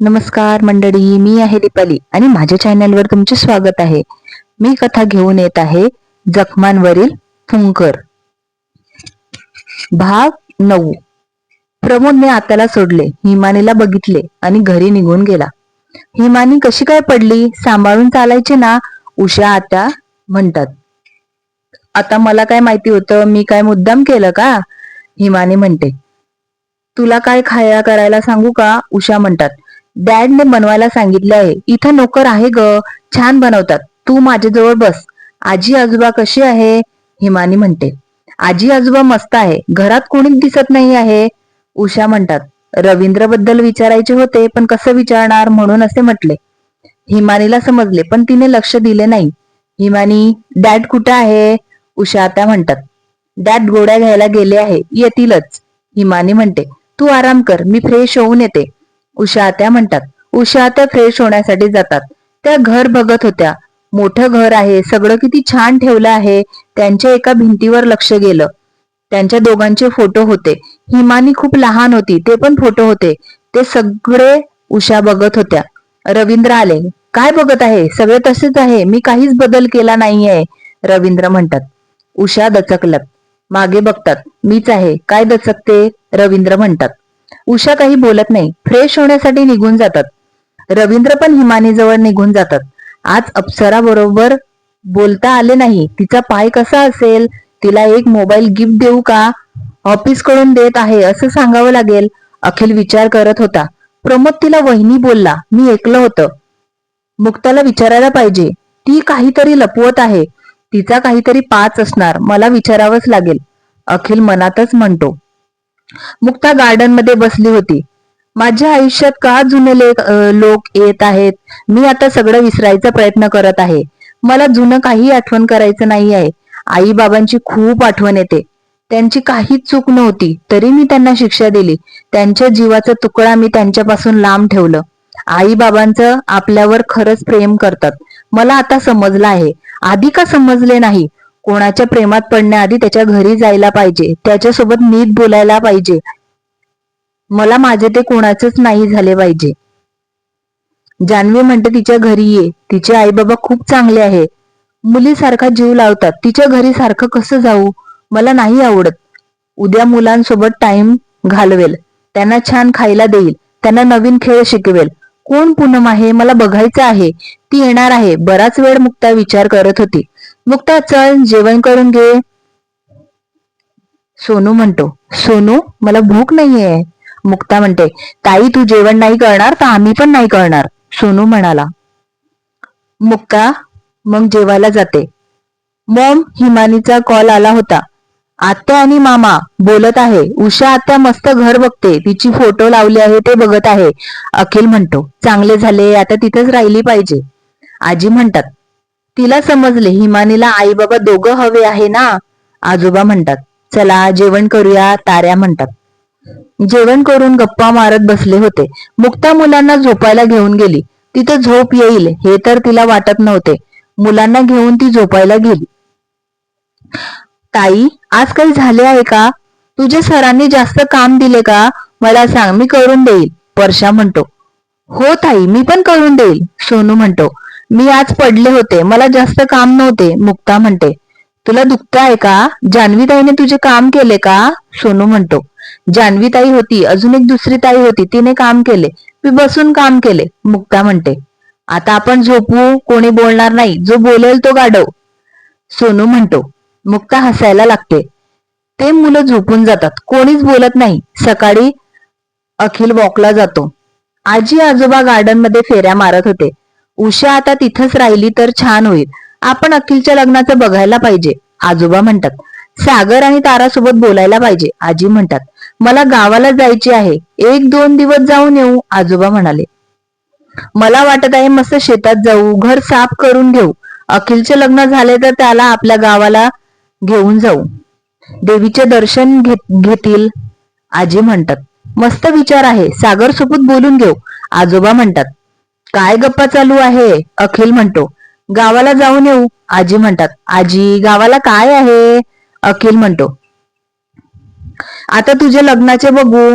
नमस्कार मंडळी मी आहे दीपाली आणि माझ्या चॅनलवर तुमचे स्वागत आहे. मी कथा घेऊन येत आहे जखमांवरील फुंकर. भाग नऊ. प्रमोदने आताला सोडले हिमानीला बघितले आणि घरी निघून गेला. हिमानी कशी काय पडली? सांभाळून चालायचे ना? उषा आता म्हणतात. आता मला काय माहिती होतं? मी काय मुद्दाम केलं का? हिमानी म्हणते. तुला काय खाया करायला सांगू का? उषा म्हणतात. डॅडने बनवायला सांगितले आहे. इथं नोकर आहे ग. छान बनवतात. तू माझ्याजवळ बस. आजी आजोबा कशी आहे? हिमानी म्हणते. आजी आजोबा मस्त आहे. घरात कोणीच दिसत नाही आहे. उषा म्हणतात. रवींद्रबद्दल विचारायचे होते पण कसं विचारणार म्हणून असे म्हटले. हिमानीला समजले पण तिने लक्ष दिले नाही. हिमानी डॅड कुठे आहे? उषा आता म्हणतात. डॅड गोड्या घ्यायला गेले आहे. येतीलच. हिमानी म्हणते. तू आराम कर. मी फ्रेश होऊन येते. उषा त्या म्हणतात उषा त्या फ्रेश होण्यासाठी जातात. त्या घर बघत होत्या. मोठं घर आहे सगळं किती छान ठेवलं आहे. त्यांच्या एका भिंतीवर लक्ष गेलं. त्यांच्या दोघांचे फोटो होते. हिमानी खूप लहान होती ते पण फोटो होते. ते सगळे उषा बघत होत्या. रवींद्र आले काय बघत आहे? सगळे तसेच आहे. मी काहीच बदल केला नाहीये. रवींद्र म्हणतात. उषा दचकलत. मागे बघतात मीच आहे. काय दचकते? रवींद्र म्हणतात. उषा काही बोलत नाही. फ्रेश होण्यासाठी निघून जातात. रवींद्र पण हिमानी जवळ निघून जातात. आज अप्सरा बरोबर बोलता आले नाही. तिचा पाय कसा असेल? तिला एक मोबाईल गिफ्ट देऊ का? ऑफिसकडून देत आहे असं सांगावं लागेल अखिल विचार करत होता. प्रमोद तिला वहिनी बोलला मी ऐकलं होतं. मुक्ताला विचारायला पाहिजे. ती काहीतरी लपवत आहे. तिचा काहीतरी पाच असणार मला विचारावंच लागेल. अखिल मनातच म्हणतो. मुक्ता गार्डनमध्ये बसली होती. माझ्या आयुष्यात का जुने लोक येत आहेत? मी आता सगळं विसरायचा प्रयत्न करत आहे. मला जुनं काही आठवण करायचं नाही आहे. आई बाबांची खूप आठवण येते. त्यांची काहीच चूक नव्हती तरी मी त्यांना शिक्षा दिली. त्यांच्या जीवाचा तुकडा मी त्यांच्यापासून लांब ठेवलं. आई बाबांचं आपल्यावर खरंच प्रेम करतात. मला आता समजलं आहे. आधी का समजले नाही? कोणाच्या प्रेमात पडण्याआधी त्याच्या घरी जायला पाहिजे. त्याच्यासोबत नीट बोलायला पाहिजे. मला माझे ते कोणाचेच नाही झाले पाहिजे. जान्हवी म्हणते तिच्या घरी ये. तिचे आई बाबा खूप चांगले आहे. मुलीसारखा जीव लावतात. तिच्या घरी सारखं कसं जाऊ? मला नाही आवडत. उद्या मुलांसोबत टाइम घालवेल. त्यांना छान खायला देईल. त्यांना नवीन खेळ शिकवेल. कोण पूनम आहे? मला बघायचं आहे. ती येणार आहे. बराच वेळ मुक्ता विचार करत होती. मुक्ता चल जेवण करून घे. सोनू म्हणतो सोनू मला भूक नाहीये. मुक्ता म्हणते ताई तू जेवण नाही करणार तर आम्ही पण नाही करणार. सोनू म्हणाला. मुक्ता मग जेवायला जाते. मॉम हिमानीचा कॉल आला होता. आत्या आणि मामा बोलत आहे. उषा आत्या मस्त घर बघते. तिची फोटो लावली आहे ते बघत आहे. अखिल म्हणतो चांगले झाले आता तिथेच राहिली पाहिजे. आजी म्हणतात तिला समजले हिमानीला आई बाबा दोघं हवे आहे ना? आजोबा म्हणतात चला जेवण करूया ताऱ्या म्हणतात. जेवण करून गप्पा मारत बसले होते. मुक्ता मुलांना झोपायला घेऊन गेली. तिथं झोप येईल हे तर तिला वाटत नव्हते. मुलांना घेऊन ती झोपायला गेली. ताई आज काही झाले आहे का? तुझ्या सरांनी जास्त काम दिले का? मला सांग मी करून देईल. परशा म्हणतो. हो ताई मी पण करून देईल सोनू म्हणतो. मी आज पडले होते. मला जास्त काम नव्हते मुक्ता म्हणते. तुला दुःख आहे का? जान्हवीताईने तुझे काम केले का? सोनू म्हणतो. जान्हवीताई होती अजून एक दुसरी ताई होती तिने काम केले. मी बसून काम केले मुक्ता म्हणते. आता आपण झोपू कोणी बोलणार नाही जो बोलेल तो गाडव सोनू म्हणतो. मुक्ता हसायला लागते. ते मुलं झोपून जातात. कोणीच बोलत नाही. सकाळी अखिल वॉकला जातो. आजी आजोबा गार्डनमध्ये फेऱ्या मारत होते. उषा आता तिथंच राहिली तर छान होईल. आपण अखिलच्या लग्नाचं बघायला पाहिजे आजोबा म्हणतात. सागर आणि तारासोबत बोलायला पाहिजे आजी म्हणतात. मला गावाला जायचे आहे एक दोन दिवस जाऊन येऊ आजोबा म्हणाले. मला वाटत आहे मस्त शेतात जाऊ घर साफ करून घेऊ. अखिलचे लग्न झाले तर त्याला आपल्या गावाला घेऊन जाऊ. देवीचे दर्शन घेतील आजी म्हणतात. मस्त विचार आहे सागर सोबत बोलून घेऊ आजोबा म्हणतात. काय गप्पा चालू आहे? अखिल म्हणतो. गावाला जाऊन येऊ आजी म्हणतात. आजी गावाला काय आहे? अखिल म्हणतो. आता तुझे लग्नाचे बघू.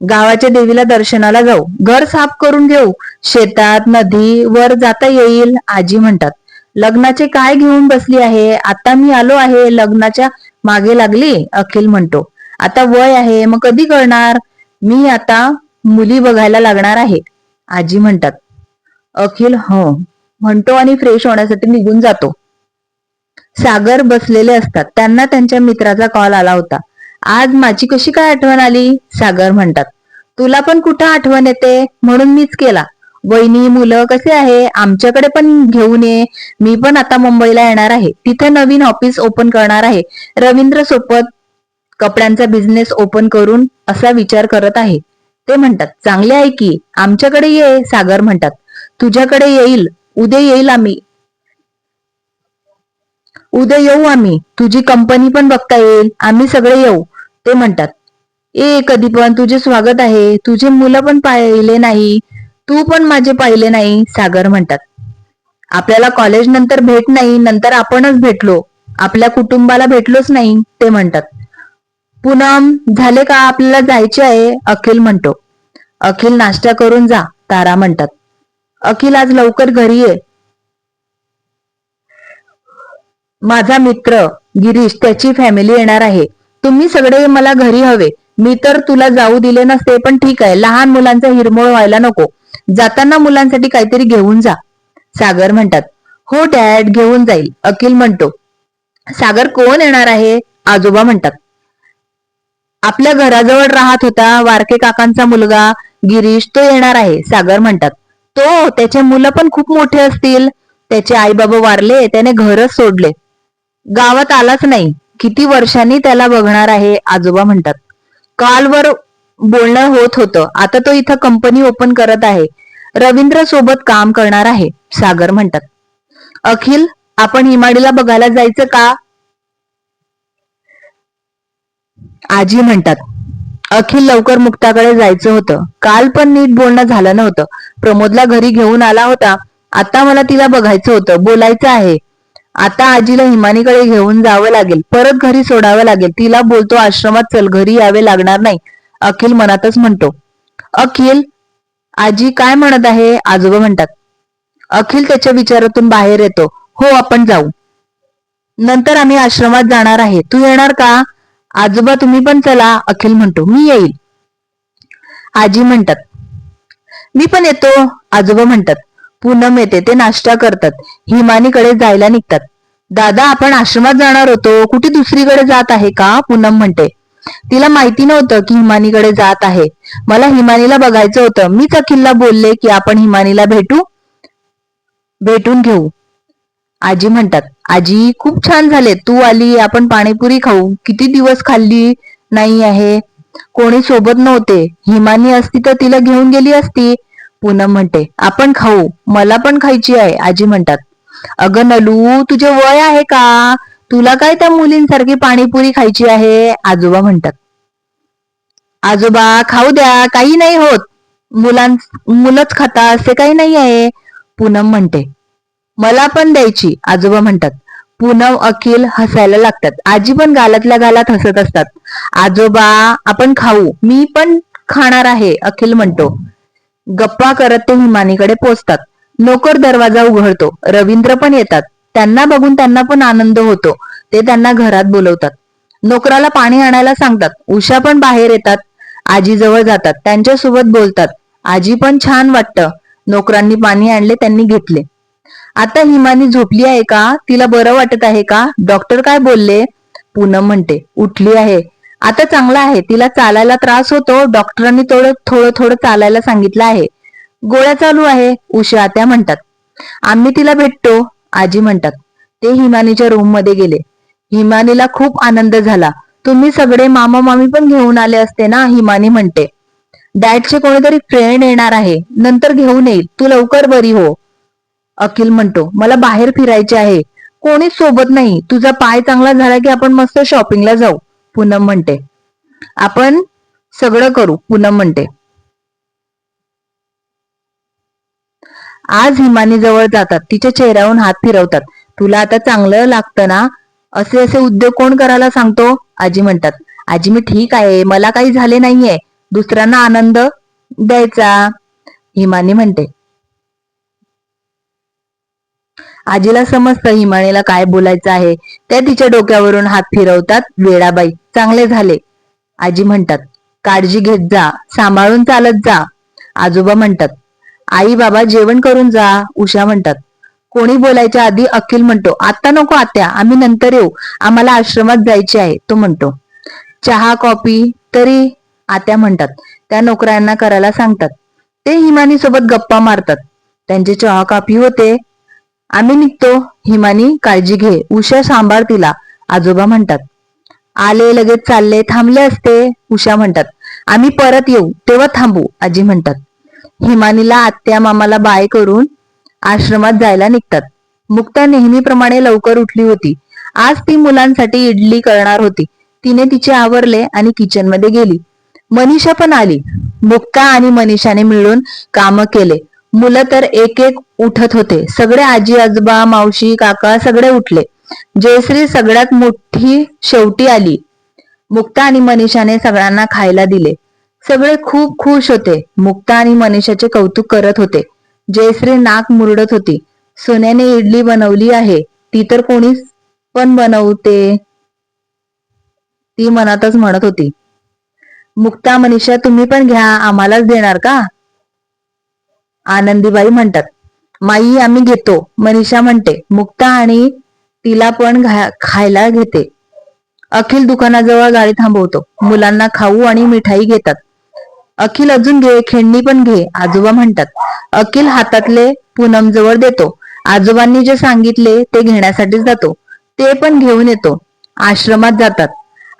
गावाच्या देवीला दर्शनाला जाऊ. घर साफ करून घेऊ. शेतात नदी वर जाता येईल आजी म्हणतात. लग्नाचे काय घेऊन बसली आहे? आता मी आलो आहे. लग्नाच्या मागे लागली? अखिल म्हणतो. आता वय आहे. मग कधी कळणार? मी आता मुली बघायला लागणार आहे. आजी म्हणतात. अखिल हो म्हणतो आणि फ्रेश होण्यासाठी निघून जातो. सागर बसलेले असतात. त्यांना त्यांच्या मित्राचा कॉल आला होता. आज माझी कशी काय आठवण आली? सागर म्हणतात. तुला पण कुठं आठवण येते? म्हणून मीच केला. वहिनी मुलं कसे आहे? आमच्याकडे पण घेऊन ये. मी पण आता मुंबईला येणार आहे. तिथे नवीन ऑफिस ओपन करणार आहे. रवींद्र सोबत कपड्यांचा बिझनेस ओपन करून असा विचार करत आहे. ते म्हणतात चांगले आहे की. आमच्याकडे ये सागर म्हणतात. तुझ्याकडे येईल. उद्या येईल आम्ही. उद्या येऊ आम्ही. तुझी कंपनी पण बघता येईल. आम्ही सगळे येऊ. ते म्हणतात. ए कधी पण तुझे स्वागत आहे. तुझे मुलं पण पाहिले नाही. तू पण माझे पाहिले नाही सागर म्हणतात. आपल्याला कॉलेज नंतर भेट नाही. नंतर आपणच भेटलो. आपल्या कुटुंबाला भेटलोच नाही ते म्हणतात. पूनम झाले का आपल्याला जायचे आहे? अखिल म्हणतो. अखिल नाश्ता करून जा तारा म्हणतात. अखिल आज लवकर घरी ये. माझा मित्र गिरीश त्याची फॅमिली येणार आहे. तुम्ही सगळे मला घरी हवे. मी तर तुला जाऊ दिले नसते पण ठीक आहे. लहान मुलांचा हिरमोळ व्हायला नको. जाताना मुलांसाठी काहीतरी घेऊन जा. सागर म्हणतात. हो डॅड घेऊन जाईल. अखिल म्हणतो. सागर कोण येणार आहे? आजोबा म्हणतात. आपल्या घराजवळ राहत होता वारके काकांचा मुलगा गिरीश तो येणार आहे सागर म्हणतात. तो त्याचे मुलं पण खूप मोठे असतील. त्याचे आई बाबा वारले त्याने घरच सोडले. गावात आलाच नाही. किती वर्षांनी त्याला बघणार आहे आजोबा म्हणतात. कालवर बोलणं होत होतं. आता तो इथं कंपनी ओपन करत आहे. रवींद्र सोबत काम करणार आहे सागर म्हणतात. अखिल आपण हिमाडीला बघायला जायचं का? आजी म्हणतात. अखिल लवकर मुक्ताकडे जायचं होतं. काल पण नीट बोलणं झालं नव्हतं. प्रमोदला घरी घेऊन आला होता. आता मला तिला बघायचं होतं. बोलायचं आहे. आता आजीला हिमानीकडे घेऊन जावं लागेल. परत घरी सोडावं लागेल. तिला बोलतो आश्रमात चल. घरी यावे लागणार नाही. अखिल मनातच म्हणतो. अखिल आजी काय म्हणत आहे? आजोबा म्हणतात. अखिल त्याच्या विचारातून बाहेर येतो. हो आपण जाऊ. नंतर आम्ही आश्रमात जाणार आहे. तू येणार का? आजोबा तुम्ही पण चला अखिल म्हणतो मी येईल. आजी म्हणतात मी पण येतो आजोबा म्हणतात पूनम येते ते नाश्ता करतात हिमानीकडे जायला निघतात. दादा आपण आश्रमात जाणार होतो कुठे दुसरीकडे जात आहे का? पूनम म्हणते तिला माहिती नव्हतं की हिमानीकडे जात आहे. मला हिमानीला बघायचं होतं. मीच अखिलला बोलले की आपण हिमानीला भेटू भेटून घेऊ. आजी म्हणतात आजी खूप छान झाले. तू आली आपण पाणीपुरी खाऊ. किती दिवस खाल्ली नाही आहे? कोणी सोबत नव्हते. हिमानी असती तर तिला घेऊन गेली असती. पूनम म्हणते आपण खाऊ. मला पण खायची आहे आजी म्हणतात. अगं नलू तुझे वय आहे का? तुला काय त्या मुलींसारखी पाणीपुरी खायची आहे? आजोबा म्हणतात. आजोबा खाऊ द्या. काही नाही होत. मुलां मुलंच खाता असे काही नाही आहे. पूनम म्हणते. मला पण द्यायची आजोबा म्हणतात. पूनम अखिल हसायला लागतात. आजी पण गालातल्या गालात हसत असतात. आजोबा आपण खाऊ. मी पण खाणार आहे अखिल म्हणतो. गप्पा करत ते हिमानीकडे पोचतात. नोकर दरवाजा उघडतो. रवींद्र पण येतात. त्यांना बघून त्यांना पण आनंद होतो. ते त्यांना घरात बोलवतात. नोकराला पाणी आणायला सांगतात. उषा पण बाहेर येतात. आजी जवळ जातात. त्यांच्यासोबत बोलतात. आजी पण छान वाटतं. नोकरांनी पाणी आणले त्यांनी घेतले. आता हिमानी झोपली आहे का? तिला बरं वाटत आहे का? डॉक्टर काय बोलले? पूनम म्हणते उठली आहे. आता चांगला आहे. तिला चालायला त्रास होतो. डॉक्टरांनी थोडं थोडं थोडं चालायला सांगितलं आहे. गोळ्या चालू आहे. उषा त्या म्हणतात. आम्ही तिला भेटतो आजी म्हणतात. ते हिमानीच्या रूममध्ये गेले. हिमानीला खूप आनंद झाला. तुम्ही सगळे मामा मामी पण घेऊन आले असते ना? हिमानी म्हणते. डॅडचे कोणीतरी फ्रेंड येणार आहे. नंतर घेऊन येईल. तू लवकर बरी हो. अखिल म्हणतो मला बाहेर फिरायचे आहे. कोणीच सोबत नाही. तुझा पाय चांगला झाला की आपण मस्त शॉपिंगला जाऊ. पूनम म्हणते. आपण सगळं करू पूनम म्हणते. आज हिमानी जवळ जातात. तिच्या चेहऱ्यावरून हात फिरवतात. तुला आता चांगलं लागतं ना? असे असे उद्योग कोण करायला सांगतो? आजी म्हणतात. आजी मी ठीक आहे. मला काही झाले नाहीये. दुसऱ्यांना आनंद द्यायचा. हिमानी म्हणते. आजीला समजतं हिमानीला काय बोलायचं आहे. त्या तिच्या डोक्यावरून हात फिरवतात वेळाबाई चांगले झाले. आजी म्हणतात काळजी घेत जा. सांभाळून चालत जा. आजोबा म्हणतात आई बाबा जेवण करून जा. उषा म्हणतात कोणी बोलायच्या आधी अखिल म्हणतो आता नको आत्या आम्ही नंतर येऊ. आम्हाला आश्रमात जायचे आहे. तो म्हणतो चहा कॉफी तरी. आत्या म्हणतात त्या नोकऱ्यांना करायला सांगतात. ते हिमानी सोबत गप्पा मारतात. त्यांचे चहा कॉफी होते. आम्ही निघतो. हिमानी काळजी घे. उषा सांभाळ तिला. आजोबा म्हणतात. आले लगेच चालले. थांबले असते उषा म्हणतात. आम्ही परत येऊ. तेव्हा थांबू आजी म्हणतात. हिमानीला आत्या मामाला बाय करून आश्रमात जायला निघतात. मुक्ता नेहमीप्रमाणे लवकर उठली होती. आज ती मुलांसाठी इडली करणार होती. तिने तिचे आवरले आणि किचनमध्ये गेली. मनीषा पण आली. मुक्ता आणि मनीषाने मिळून काम केले. मुलं तर एक एक उठत होते. सगळे आजी आजोबा मावशी काका सगळे उठले. जयश्री सगळ्यात मोठी शेवटी आली. मुक्ता आणि मनीषाने सगळ्यांना खायला दिले. सगळे खूप खुश होते. मुक्ता आणि मनीषाचे कौतुक करत होते. जयश्री नाक मुरडत होती. सोन्याने इडली बनवली आहे. ती तर कोणीच पण बनवते. ती मनातच म्हणत होती. मुक्ता मनीषा तुम्ही पण घ्या. आम्हालाच देणार का? आनंदीबाई म्हणतात माई आम्ही घेतो. मनीषा म्हणते मुक्ता आणि तिला पण खायला घेते. अखिल दुकानाजवळ गाडी थांबवतो. मुलांना खाऊ आणि मिठाई घेतात. अखिल अजून घे खेळणी पण घे आजोबा म्हणतात. अखिल हातातले पूनम जवळ देतो. आजोबांनी जे सांगितले ते घेण्यासाठीच जातो. ते पण घेऊन येतो. आश्रमात जातात.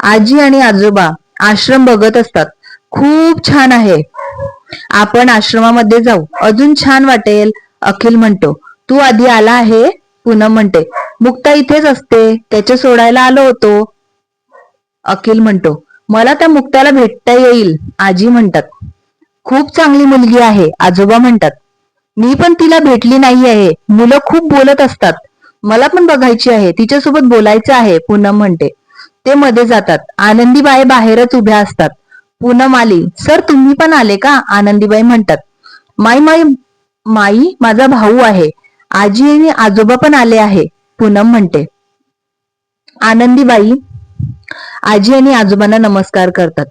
आजी आणि आजोबा आश्रम बघत असतात. खूप छान आहे. आपण आश्रमामध्ये जाऊ. अजून छान वाटेल अखिल म्हणतो. तू आधी आला आहे? पूनम म्हणते. मुक्ता इथेच असते. त्याच्या सोडायला आलो होतो. अखिल म्हणतो. मला त्या मुक्ताला भेटता येईल आजी म्हणतात. खूप चांगली मुलगी आहे आजोबा म्हणतात. मी पण तिला भेटली नाही आहे. मुलं खूप बोलत असतात. मला पण बघायची आहे. तिच्यासोबत बोलायचं आहे पूनम म्हणते. ते मध्ये जातात. आनंदीबाई बाहेरच उभ्या असतात. पूनम आली सर तुम्ही पण आले का? आनंदीबाई म्हणतात. माई माई माई माझा भाऊ आहे. आजी आणि आजोबा पण आले आहे पूनम म्हणते. आनंदीबाई आजी आणि आजोबांना नमस्कार करतात.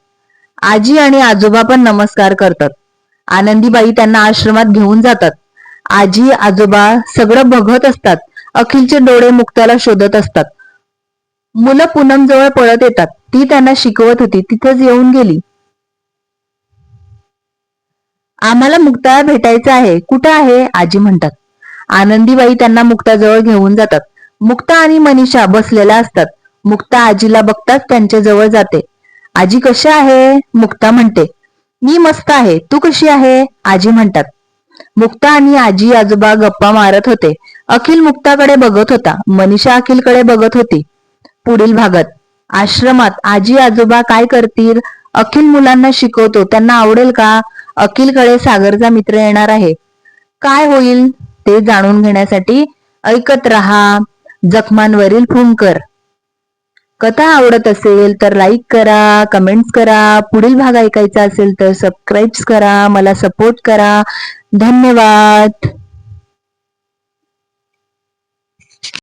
आजी आणि आजोबा पण नमस्कार करतात. आनंदीबाई त्यांना आश्रमात घेऊन जातात. आजी आजोबा सगळं बघत असतात. अखिलचे डोळे मुक्ताला शोधत असतात. मुलं पूनम जवळ पळत येतात. ती त्यांना शिकवत होती. तिथेच येऊन गेली. आम्हाला मुक्ताला भेटायचं आहे. कुठं आहे? आजी म्हणतात. आनंदीबाई त्यांना मुक्ताजवळ घेऊन जातात. मुक्ता आणि मनीषा बसलेल्या असतात. मुक्ता आजीला बघताच त्यांच्या जवळ जाते. आजी कशी आहे? मुक्ता म्हणते. मी मस्त आहे. तू कशी आहे? आजी म्हणतात. मुक्ता आणि आजी आजोबा गप्पा मारत होते. अखिल मुक्ताकडे बघत होता. मनीषा अखिलकडे बघत होती. पुढील भागात. आश्रमात आजी आजोबा काय करतील? अखिल मुलांना शिकवतो. त्यांना आवडेल का? अखिलकडे सागरचा मित्र येणार आहे. काय होईल ते जाणून घेण्यासाठी ऐकत रहा जखमांवरील फुंकर कथा आवडत असेल तर लाईक करा कमेंट्स करा पुढील भाग ऐकायचा असेल तर सबस्क्राईब करा मला सपोर्ट करा. धन्यवाद.